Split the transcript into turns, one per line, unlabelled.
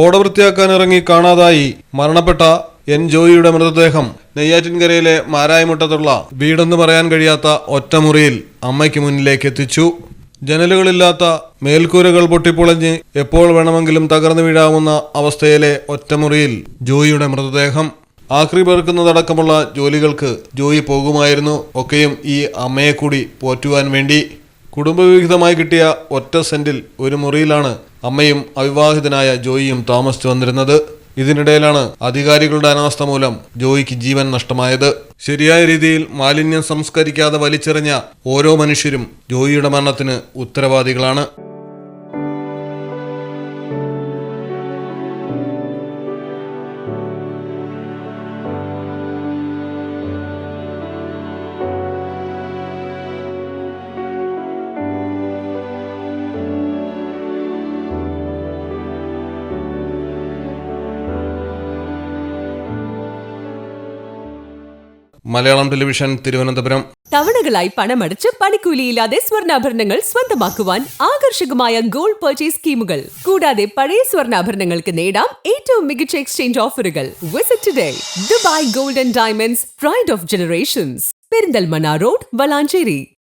ഓട വൃത്തിയാക്കാൻ ഇറങ്ങി കാണാതായി മരണപ്പെട്ട എൻ ജോയിയുടെ മൃതദേഹം നെയ്യാറ്റിൻകരയിലെ മാരായമുട്ടത്തുള്ള വീടെന്ന് പറയാൻ കഴിയാത്ത ഒറ്റമുറിയിൽ അമ്മയ്ക്ക് മുന്നിലേക്ക് എത്തിച്ചു. ജനലുകളില്ലാത്ത മേൽക്കൂരകൾ പൊട്ടിപ്പൊളഞ്ഞ് എപ്പോൾ വേണമെങ്കിലും തകർന്നു വീഴാവുന്ന അവസ്ഥയിലെ ഒറ്റമുറിയിൽ ജോയിയുടെ മൃതദേഹം. ആക്രി പെറുക്കുന്നതടക്കമുള്ള ജോലികൾക്ക് ജോയി പോകുമായിരുന്നു. ഒക്കെയും ഈ അമ്മയെ കൂടി പോറ്റുവാൻ വേണ്ടി. കുടുംബവിഹിതമായി കിട്ടിയ ഒറ്റ സെന്റിൽ ഒരു മുറിയിലാണ് അമ്മയും അവിവാഹിതനായ ജോയിയും താമസിച്ചു വന്നിരുന്നത് ഇതിനിടയിലാണ് അധികാരികളുടെ അനാസ്ഥ മൂലം ജോയിക്ക് ജീവൻ നഷ്ടമായത്. ശരിയായ രീതിയിൽ മാലിന്യം സംസ്കരിക്കാതെ വലിച്ചെറിഞ്ഞ ഓരോ മനുഷ്യരും ജോയിയുടെ മരണത്തിന് ഉത്തരവാദികളാണ്. മലയാളം ടെലിവിഷൻ തിരുവനന്തപുരം.
തവണകളായി പണമടച്ച് പണിക്കൂലിയില്ലാതെ സ്വർണാഭരണങ്ങൾ സ്വന്തമാക്കുവാൻ ആകർഷകമായ ഗോൾഡ് പർച്ചേസ് സ്കീമുകൾ. കൂടാതെ പഴയ സ്വർണാഭരണങ്ങൾക്ക് നേടാം ഏറ്റവും മികച്ച എക്സ്ചേഞ്ച് ഓഫറുകൾ. Visit today Dubai gold and diamonds pride of generations Perinthalmanna road Valanchery